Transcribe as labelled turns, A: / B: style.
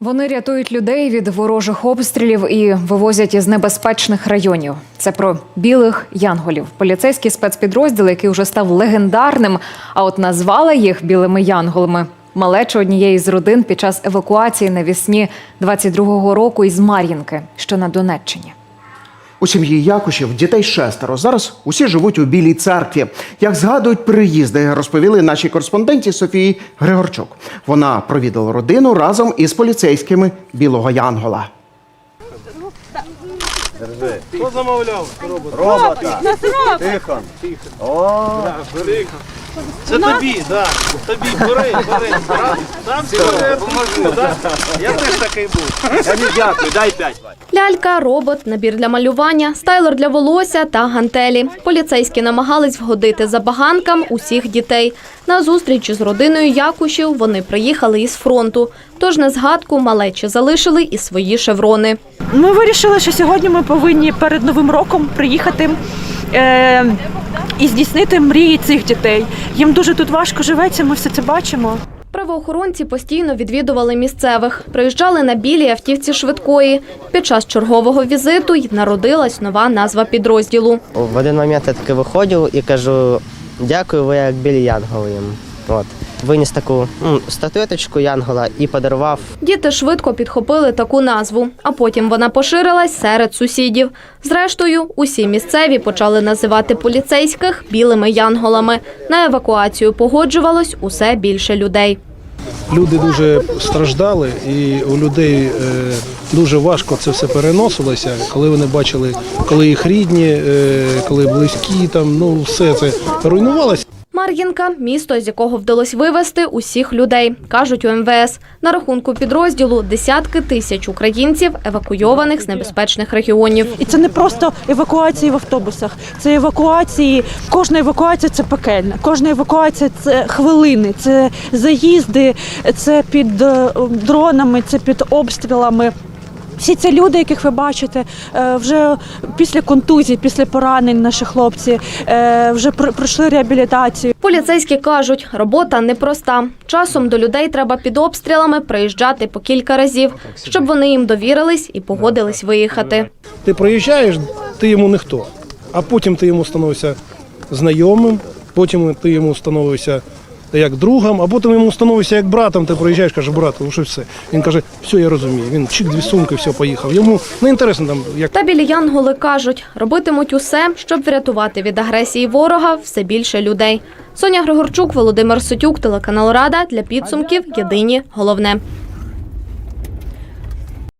A: Вони рятують людей від ворожих обстрілів і вивозять із небезпечних районів. Це про білих янголів. Поліцейський спецпідрозділ, який вже став легендарним, а от назвали їх білими янголами. Малечу однієї з родин під час евакуації навісні 22-го року із Мар'їнки, що на Донеччині.
B: У сім'ї Якушів дітей шестеро. Зараз усі живуть у Білій церкві. Як згадують приїзди, розповіли нашій кореспонденті Софії Григорчук. Вона провідала родину разом із поліцейськими Білого Янгола.
C: Хто замовляв?
D: Робота. Тихо. О,
C: Це тобі, да. Тобі бери, бери. Там поможу, да? Я теж такий був.
D: я не дякую, дай п'ять.
E: Лялька, робот, набір для малювання, стайлер для волосся та гантелі. Поліцейські намагались вгодити забаганкам усіх дітей. На зустріч з родиною Якушів вони приїхали із фронту. Тож на згадку малечі залишили і свої шеврони.
F: Ми вирішили, що сьогодні ми повинні перед новим роком приїхати е, і здійснити мрії цих дітей. Їм дуже тут важко живеться, ми все це бачимо.
E: Правоохоронці постійно відвідували місцевих, приїжджали на білій автівці швидкої. Під час чергового візиту й народилась нова назва підрозділу.
G: В один момент я таки виходив і кажу, дякую, ви як білі янголи їм. От. Виніс таку ну, статуеточку янгола і подарував
E: Діти швидко підхопили таку назву, а потім вона поширилась серед сусідів. Зрештою, усі місцеві почали називати поліцейських білими янголами. На евакуацію погоджувалось усе більше людей.
C: Люди дуже страждали, і у людей е, дуже важко це все переносилося, коли вони бачили, коли їх рідні, е, коли близькі, там ну все це руйнувалося.
E: Мар'їнка місто, з якого вдалося вивезти усіх людей, кажуть у МВС. На рахунку підрозділу десятки тисяч українців евакуйованих з небезпечних регіонів.
F: І це не просто евакуації в автобусах, це евакуації. Кожна евакуація це пекельна. Кожна евакуація це хвилини, це заїзди, це під е, дронами, це під обстрілами. Всі ці люди, яких ви бачите, е, вже після контузій, після поранень наші хлопці е, вже пройшли реабілітацію.
E: Поліцейські кажуть, робота непроста. Часом до людей треба під обстрілами приїжджати по кілька разів, щоб вони їм довірились і погодились виїхати.
C: Ти приїжджаєш, ти йому ніхто, а потім ти йому становишся знайомим, потім ти йому становишся як другом, а потім йому становишся як братом. Ти приїжджаєш, каже, брат, ну що все. Він каже, все, я розумію. Він чик дві сумки, все, поїхав. Йому не інтересно там, як
E: Та білі янголи кажуть, робитимуть усе, щоб врятувати від агресії ворога все більше людей. Соня Григорчук, Володимир Сотюк, телеканал Рада для підсумків. Єдині головне.